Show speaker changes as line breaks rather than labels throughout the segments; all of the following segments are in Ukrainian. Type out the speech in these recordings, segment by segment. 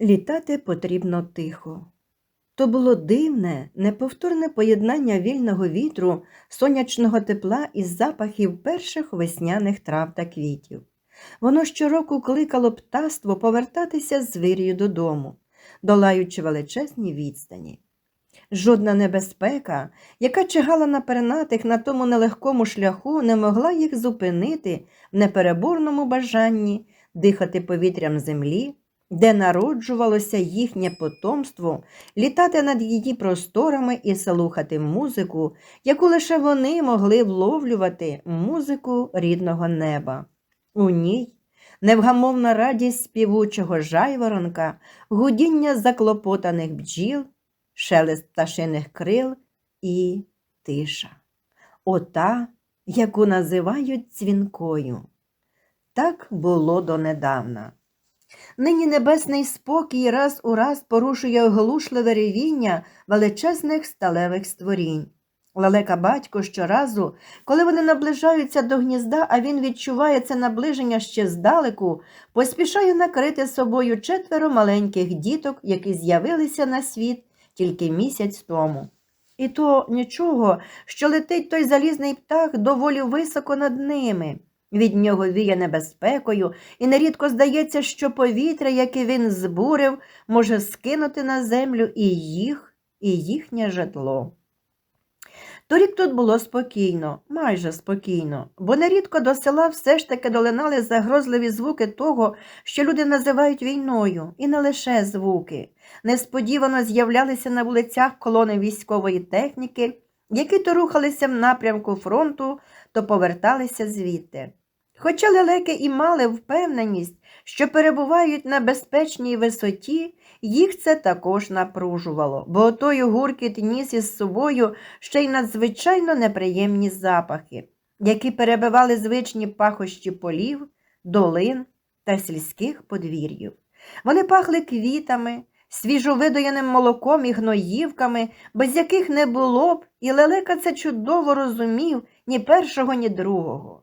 Літати потрібно тихо. То було дивне, неповторне поєднання вільного вітру, сонячного тепла і запахів перших весняних трав та квітів. Воно щороку кликало птаство повертатися з вирію додому, долаючи величезні відстані. Жодна небезпека, яка чигала на пернатих на тому нелегкому шляху, не могла їх зупинити в непереборному бажанні дихати повітрям землі, де народжувалося їхнє потомство, літати над її просторами і слухати музику, яку лише вони могли вловлювати музику рідного неба. У ній невгамовна радість співучого жайворонка, гудіння заклопотаних бджіл, шелест пташиних крил і тиша. Ота, яку називають дзвінкою. Так було донедавна. Нині небесний спокій раз у раз порушує оглушливе ревіння величезних сталевих створінь. Лелека батько щоразу, коли вони наближаються до гнізда, а він відчуває це наближення ще здалеку, поспішає накрити собою четверо маленьких діток, які з'явилися на світ тільки місяць тому. І то нічого, що летить той залізний птах доволі високо над ними. Від нього віє небезпекою, і нерідко здається, що повітря, яке він збурив, може скинути на землю і їх, і їхнє житло. Торік тут було спокійно, майже спокійно, бо нерідко до села все ж таки долинали загрозливі звуки того, що люди називають війною, і не лише звуки. Несподівано з'являлися на вулицях колони військової техніки, які то рухалися в напрямку фронту, то поверталися звідти. Хоча лелеки і мали впевненість, що перебувають на безпечній висоті, їх це також напружувало, бо той гуркіт ніс із собою ще й надзвичайно неприємні запахи, які перебивали звичні пахощі полів, долин та сільських подвір'їв. Вони пахли квітами, свіжовидояним молоком і гноївками, без яких не було б, і лелека це чудово розумів ні першого, ні другого.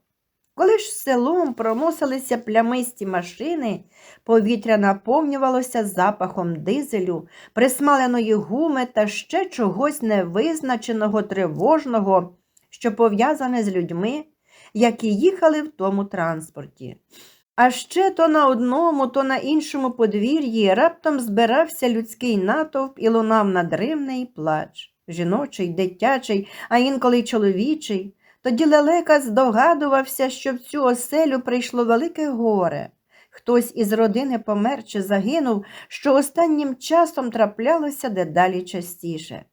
Коли ж селом проносилися плямисті машини, повітря наповнювалося запахом дизелю, присмаленої гуми та ще чогось невизначеного, тривожного, що пов'язане з людьми, які їхали в тому транспорті. А ще то на одному, то на іншому подвір'ї раптом збирався людський натовп і лунав надривний плач, жіночий, дитячий, а інколи чоловічий. Тоді лелека здогадувався, що в цю оселю прийшло велике горе. Хтось із родини помер чи загинув, що останнім часом траплялося дедалі частіше.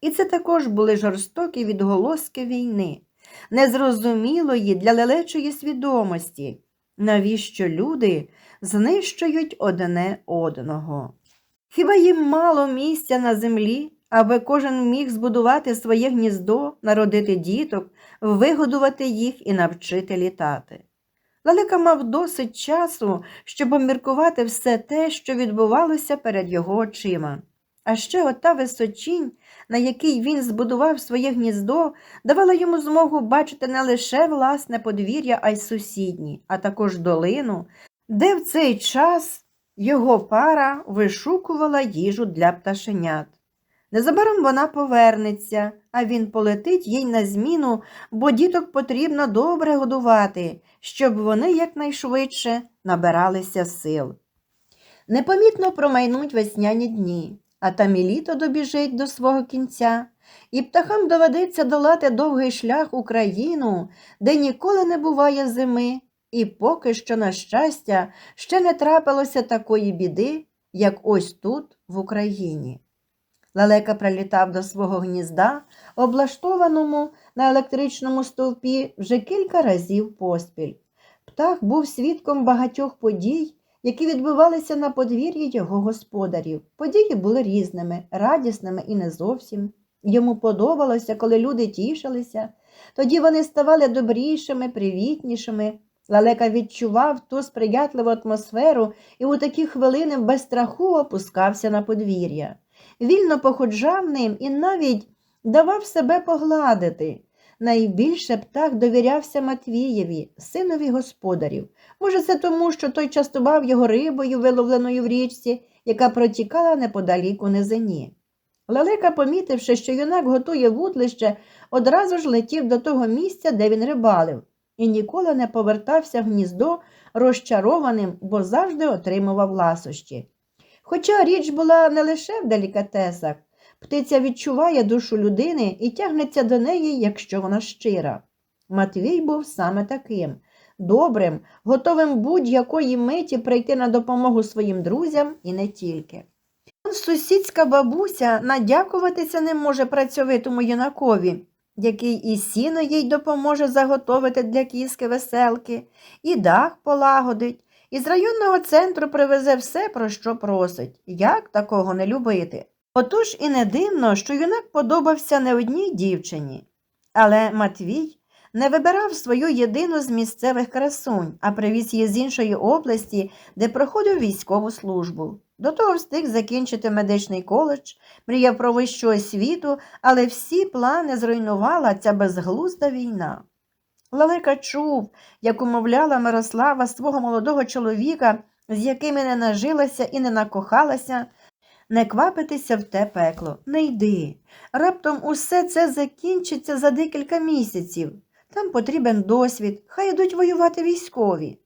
І це також були жорстокі відголоски війни, незрозумілої для лелечої свідомості, навіщо люди знищують одне одного. Хіба їм мало місця на землі, аби кожен міг збудувати своє гніздо, народити діток, вигодувати їх і навчити літати. Лалека мав досить часу, щоб обміркувати все те, що відбувалося перед його очима. А ще ота височінь, на якій він збудував своє гніздо, давала йому змогу бачити не лише власне подвір'я, а й сусідні, а також долину, де в цей час його пара вишукувала їжу для пташенят. Незабаром вона повернеться, а він полетить їй на зміну, бо діток потрібно добре годувати, щоб вони якнайшвидше набиралися сил. Непомітно промайнуть весняні дні, а там і літо добіжить до свого кінця, і птахам доведеться долати довгий шлях у країну, де ніколи не буває зими, і поки що, на щастя, ще не трапилося такої біди, як ось тут, в Україні. Лелека прилітав до свого гнізда, облаштованому на електричному стовпі вже кілька разів поспіль. Птах був свідком багатьох подій, які відбувалися на подвір'ї його господарів. Події були різними, радісними і не зовсім. Йому подобалося, коли люди тішилися, тоді вони ставали добрішими, привітнішими. Лелека відчував ту сприятливу атмосферу і у такі хвилини без страху опускався на подвір'я вільно походжав ним і навіть давав себе погладити. Найбільше птах довірявся Матвієві, синові господарів. Може, це тому, що той частував його рибою, виловленою в річці, яка протікала неподалік у низині. Лелека, помітивши, що юнак готує вудлище, одразу ж летів до того місця, де він рибалив, і ніколи не повертався в гніздо розчарованим, бо завжди отримував ласощі. Хоча річ була не лише в делікатесах, птиця відчуває душу людини і тягнеться до неї, якщо вона щира. Матвій був саме таким добрим, готовим будь-якої миті прийти на допомогу своїм друзям і не тільки. Сусідська бабуся надякуватися не може працьовитому юнакові, який і сіно їй допоможе заготовити для кіски веселки, і дах полагодить, і з районного центру привезе все, про що просить. Як такого не любити? Отож і не дивно, що юнак подобався не одній дівчині. Але Матвій не вибирав свою єдину з місцевих красунь, а привіз її з іншої області, де проходив військову службу. До того встиг закінчити медичний коледж, мріяв про вищу освіту, але всі плани зруйнувала ця безглузда війна. Лалека чув, як умовляла Мирослава свого молодого чоловіка, з якими не нажилася і не накохалася, не квапитися в те пекло, не йди. Раптом усе це закінчиться за декілька місяців. Там потрібен досвід, хай йдуть воювати військові.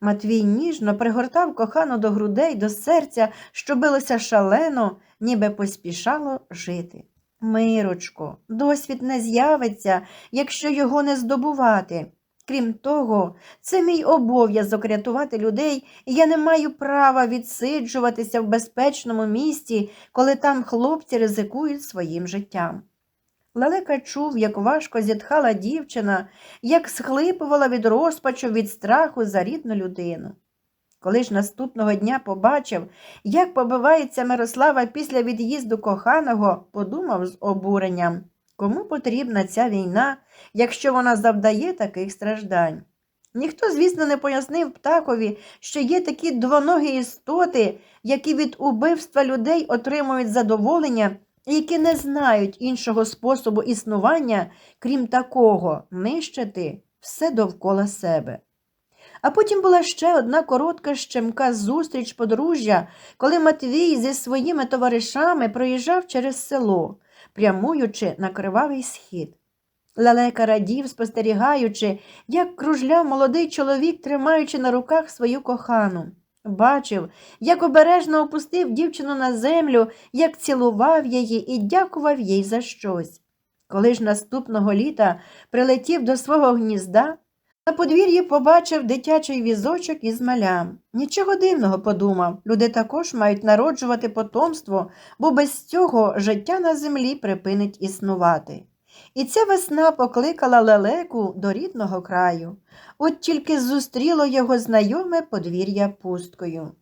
Матвій ніжно пригортав кохану до грудей, до серця, що билося шалено, ніби поспішало жити. Мирочко, досвід не з'явиться, якщо його не здобувати. Крім того, це мій обов'язок рятувати людей, і я не маю права відсиджуватися в безпечному місті, коли там хлопці ризикують своїм життям. Лелека чув, як важко зітхала дівчина, як схлипувала від розпачу від страху за рідну людину. Коли ж наступного дня побачив, як побивається Мирослава після від'їзду коханого, подумав з обуренням, кому потрібна ця війна, якщо вона завдає таких страждань. Ніхто, звісно, не пояснив птахові, що є такі двоногі істоти, які від убивства людей отримують задоволення які не знають іншого способу існування, крім такого, нищити все довкола себе. А потім була ще одна коротка щемка зустріч подружжя, коли Матвій зі своїми товаришами проїжджав через село, прямуючи на кривавий схід. Лелека радів, спостерігаючи, як кружляв молодий чоловік, тримаючи на руках свою кохану. Бачив, як обережно опустив дівчину на землю, як цілував її і дякував їй за щось. Коли ж наступного літа прилетів до свого гнізда, на подвір'ї побачив дитячий візочок із малям. Нічого дивного подумав, люди також мають народжувати потомство, бо без цього життя на землі припинить існувати. І ця весна покликала лелеку до рідного краю. От тільки зустріло його знайоме подвір'я пусткою.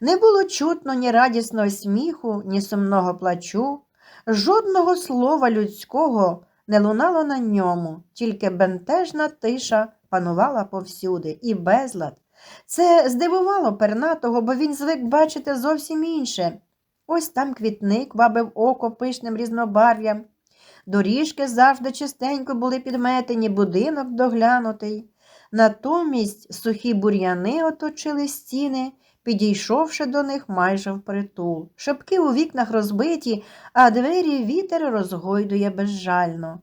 Не було чутно ні радісного сміху, ні сумного плачу, жодного слова людського не лунало на ньому, тільки бентежна тиша панувала повсюди, і безлад. Це здивувало пернатого, бо він звик бачити зовсім інше. Ось там квітник вабив око пишним різнобарв'ям. Доріжки завжди чистенько були підметені, будинок доглянутий. Натомість сухі бур'яни оточили стіни, підійшовши до них майже впритул. Шибки у вікнах розбиті, а двері вітер розгойдує безжально.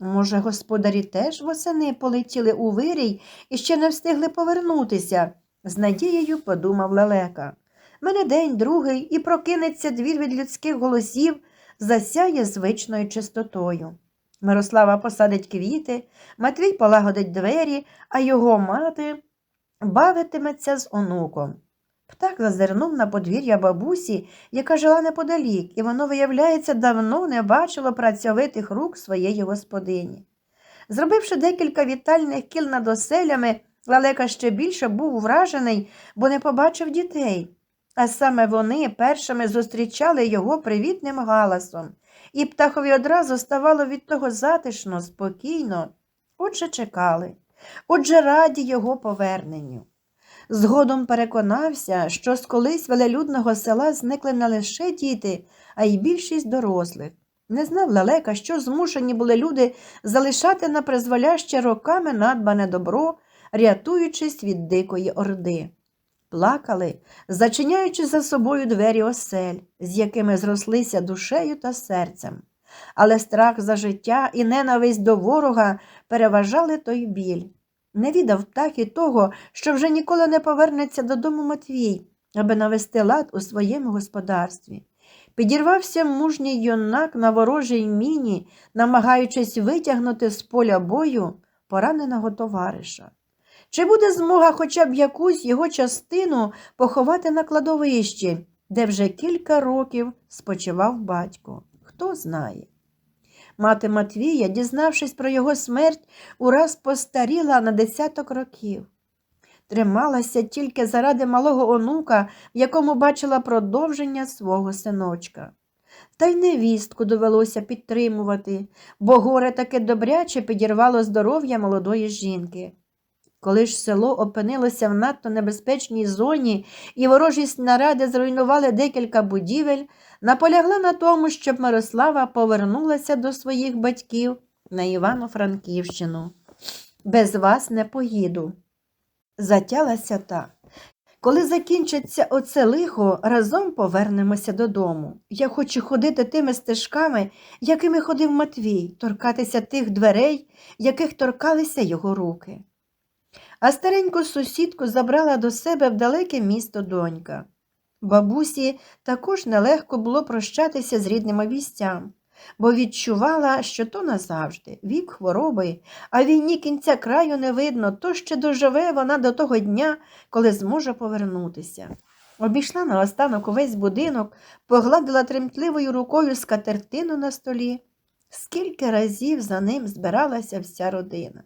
Може, господарі теж восени полетіли у вирій і ще не встигли повернутися, з надією подумав лелека. Мене день другий і прокинеться двір від людських голосів, засяє звичною чистотою. Мирослава посадить квіти, Матвій полагодить двері, а його мати бавитиметься з онуком. Птах зазирнув на подвір'я бабусі, яка жила неподалік, і воно, виявляється, давно не бачило працьовитих рук своєї господині. Зробивши декілька вітальних кіл над оселями, Лалека ще більше був вражений, бо не побачив дітей. А саме вони першими зустрічали його привітним галасом і птахові одразу ставало від того затишно, спокійно. Отже, чекали, отже, раді його поверненню. Згодом переконався, що з колись велелюдного села зникли не лише діти, а й більшість дорослих. Не знав лелека, що змушені були люди залишати на призволяще роками надбане добро, рятуючись від дикої орди. плакали, зачиняючи за собою двері осель, з якими зрослися душею та серцем. Але страх за життя і ненависть до ворога переважали той біль. Не відав птах і того, що вже ніколи не повернеться додому Матвій, аби навести лад у своєму господарстві. Підірвався мужній юнак на ворожій міні, намагаючись витягнути з поля бою пораненого товариша. Чи буде змога хоча б якусь його частину поховати на кладовищі, де вже кілька років спочивав батько? Хто знає. Мати Матвія, дізнавшись про його смерть, ураз постаріла на десяток років. Трималася тільки заради малого онука, в якому бачила продовження свого синочка. Та й невістку довелося підтримувати, бо горе таке добряче підірвало здоров'я молодої жінки. Коли ж село опинилося в надто небезпечній зоні і ворожі снаради зруйнували декілька будівель, наполягла на тому, щоб Мирослава повернулася до своїх батьків на Івано-Франківщину. Без вас не поїду. Затялася та. Коли закінчиться оце лихо, разом повернемося додому. Я хочу ходити тими стежками, якими ходив Матвій, торкатися тих дверей, яких торкалися його руки. А стареньку сусідку забрала до себе в далеке місто донька. Бабусі також нелегко було прощатися з рідними вістям, бо відчувала, що то назавжди, вік хвороби, а війні кінця краю не видно, то ще доживе вона до того дня, коли зможе повернутися. Обійшла наостанок увесь будинок, погладила тремтливою рукою скатертину на столі. Скільки разів за ним збиралася вся родина.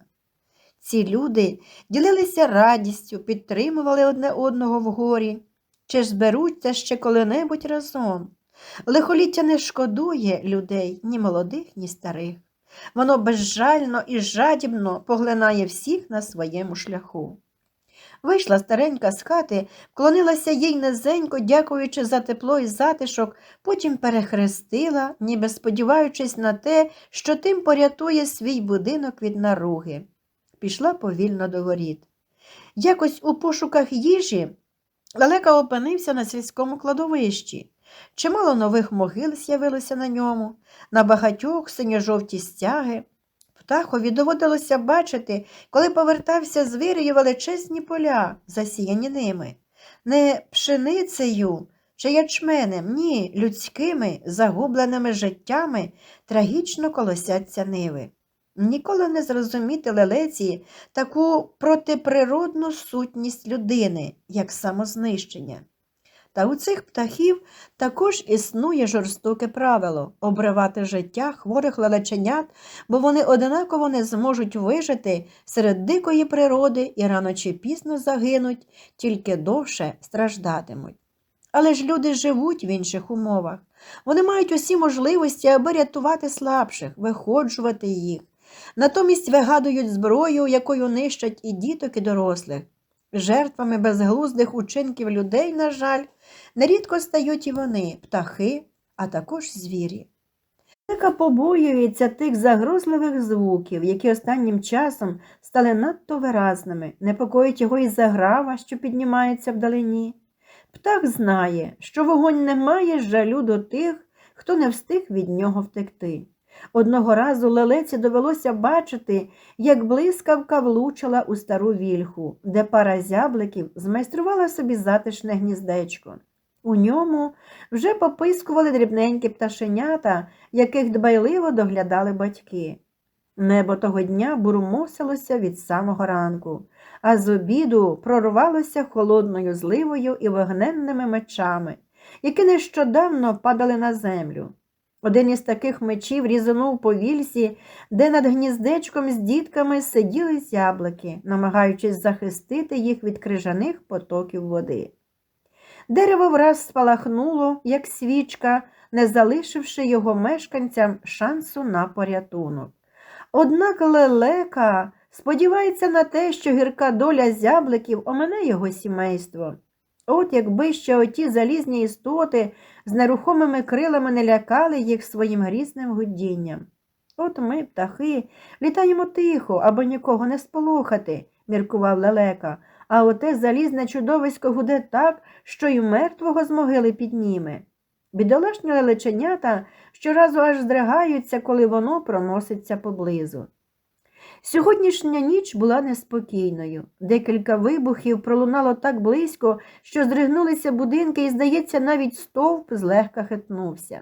Ці люди ділилися радістю, підтримували одне одного в горі, чи ж зберуться ще коли-небудь разом. Лихоліття не шкодує людей ні молодих, ні старих. Воно безжально і жадібно поглинає всіх на своєму шляху. Вийшла старенька з хати, вклонилася їй низенько, дякуючи за тепло і затишок, потім перехрестила, ніби сподіваючись на те, що тим порятує свій будинок від наруги. Пішла повільно до воріт. Якось у пошуках їжі Лелека опинився на сільському кладовищі. Чимало нових могил з'явилося на ньому, на багатьох синьо-жовті стяги. Птахові доводилося бачити, коли повертався з вирію величезні поля, засіяні ними, не пшеницею чи ячменем, ні, людськими, загубленими життями трагічно колосяться ниви. Ніколи не зрозуміти лелеці таку протиприродну сутність людини, як самознищення. Та у цих птахів також існує жорстоке правило обривати життя хворих лелеченят, бо вони однаково не зможуть вижити серед дикої природи і рано чи пізно загинуть, тільки довше страждатимуть. Але ж люди живуть в інших умовах. Вони мають усі можливості, аби рятувати слабших, виходжувати їх. Натомість вигадують зброю, якою нищать і діток, і дорослих. Жертвами безглуздих учинків людей, на жаль, нерідко стають і вони, птахи, а також звірі. Лека побоюється тих загрозливих звуків, які останнім часом стали надто виразними, непокоїть його і заграва, що піднімається вдалині. Птах знає, що вогонь не має жалю до тих, хто не встиг від нього втекти. Одного разу лелеці довелося бачити, як блискавка влучила у стару вільху, де пара зябликів змайструвала собі затишне гніздечко. У ньому вже попискували дрібненькі пташенята, яких дбайливо доглядали батьки. Небо того дня бурмосилося від самого ранку, а з обіду прорвалося холодною зливою і вогненними мечами, які нещодавно падали на землю. Один із таких мечів різанув по вільсі, де над гніздечком з дітками сиділи зяблики, намагаючись захистити їх від крижаних потоків води. Дерево враз спалахнуло, як свічка, не залишивши його мешканцям шансу на порятунок. Однак лелека сподівається на те, що гірка доля зябликів омине його сімейство. От якби ще оті залізні істоти з нерухомими крилами не лякали їх своїм грізним гудінням. От ми, птахи, літаємо тихо, аби нікого не сполохати, міркував лелека, а оте залізне чудовисько гуде так, що й мертвого з могили підніме. Бідолашні лелеченята щоразу аж здригаються, коли воно проноситься поблизу. Сьогоднішня ніч була неспокійною. Декілька вибухів пролунало так близько, що здригнулися будинки, і, здається, навіть стовп злегка хитнувся.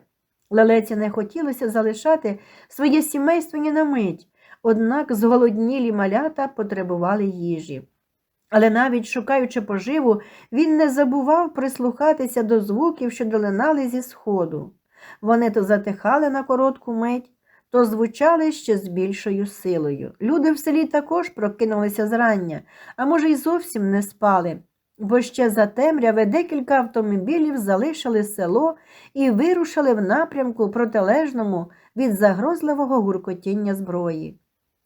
Лелеці не хотілося залишати своє сімейство ні на мить, однак зголоднілі малята потребували їжі. Але навіть шукаючи поживу, він не забував прислухатися до звуків, що долинали зі сходу. Вони то затихали на коротку мить, то звучали ще з більшою силою. Люди в селі також прокинулися зрання, а може, й зовсім не спали, бо ще за темряви декілька автомобілів залишили село і вирушили в напрямку протилежному від загрозливого гуркотіння зброї.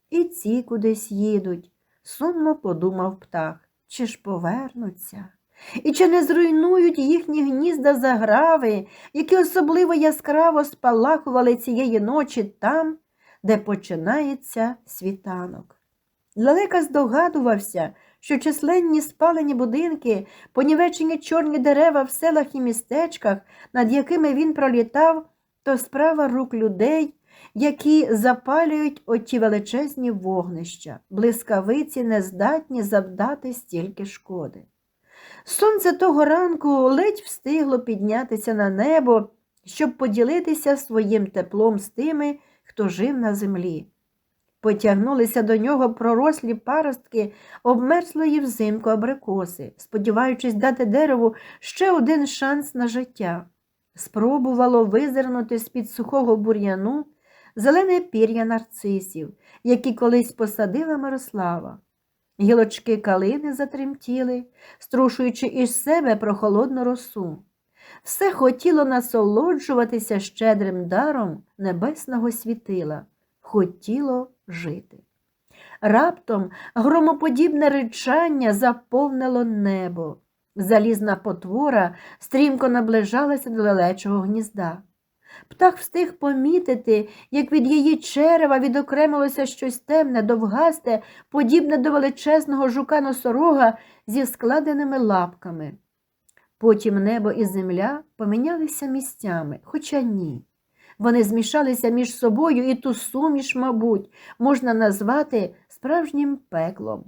І ці кудись їдуть, сумно подумав птах. Чи ж повернуться? І чи не зруйнують їхні гнізда заграви, які особливо яскраво спалахували цієї ночі там, де починається світанок? Лелека здогадувався, що численні спалені будинки, понівечені чорні дерева в селах і містечках, над якими він пролітав, то справа рук людей, які запалюють оті величезні вогнища, блискавиці не здатні завдати стільки шкоди. Сонце того ранку ледь встигло піднятися на небо, щоб поділитися своїм теплом з тими, хто жив на землі. Потягнулися до нього пророслі паростки обмерзлої взимку абрикоси, сподіваючись дати дереву ще один шанс на життя. Спробувало визирнути з-під сухого бур'яну зелене пір'я нарцисів, які колись посадила Мирослава. Гілочки калини затремтіли, струшуючи із себе прохолодну росу. Все хотіло насолоджуватися щедрим даром небесного світила, хотіло жити. Раптом громоподібне ричання заповнило небо. Залізна потвора стрімко наближалася до лелечого гнізда. Птах встиг помітити, як від її черева відокремилося щось темне, довгасте, подібне до величезного жука носорога зі складеними лапками. Потім небо і земля помінялися місцями, хоча ні. Вони змішалися між собою, і ту суміш, мабуть, можна назвати справжнім пеклом.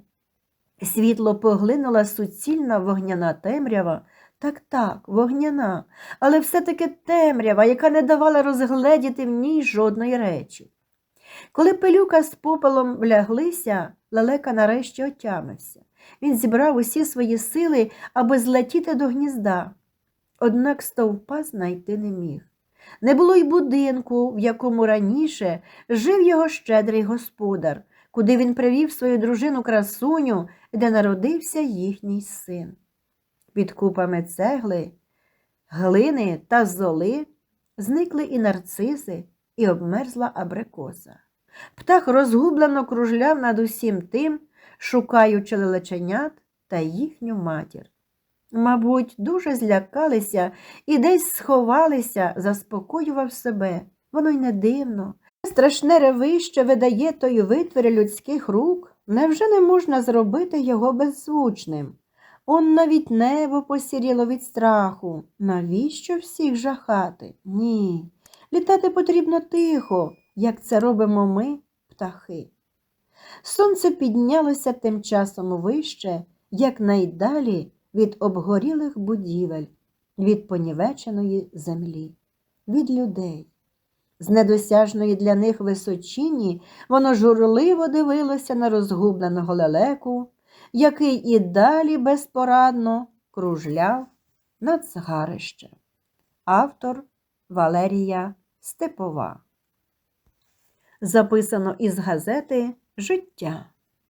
Світло поглинула суцільна вогняна темрява, так, так, вогняна, але все-таки темрява, яка не давала розгледіти в ній жодної речі. Коли пилюка з попелом вляглися, лелека нарешті отямився. Він зібрав усі свої сили, аби злетіти до гнізда. Однак стовпа знайти не міг. Не було й будинку, в якому раніше жив його щедрий господар, куди він привів свою дружину красуню, де народився їхній син. Під купами цегли, глини та золи зникли і нарциси, і обмерзла абрикоса. Птах розгублено кружляв над усім тим, шукаючи лелеченят та їхню матір. Мабуть, дуже злякалися і десь сховалися, заспокоював себе. Воно й не дивно. Страшне ревище видає той витвір людських рук. Невже не можна зробити його беззвучним? Он навіть небо посіріло від страху. Навіщо всіх жахати? Ні. Літати потрібно тихо, як це робимо ми, птахи. Сонце піднялося тим часом вище, якнайдалі від обгорілих будівель, від понівеченої землі, від людей. З недосяжної для них височині воно журливо дивилося на розгубленого лелеку, який і далі безпорадно кружляв над згарищем. Автор Валерія Степова. Записано із газети Життя.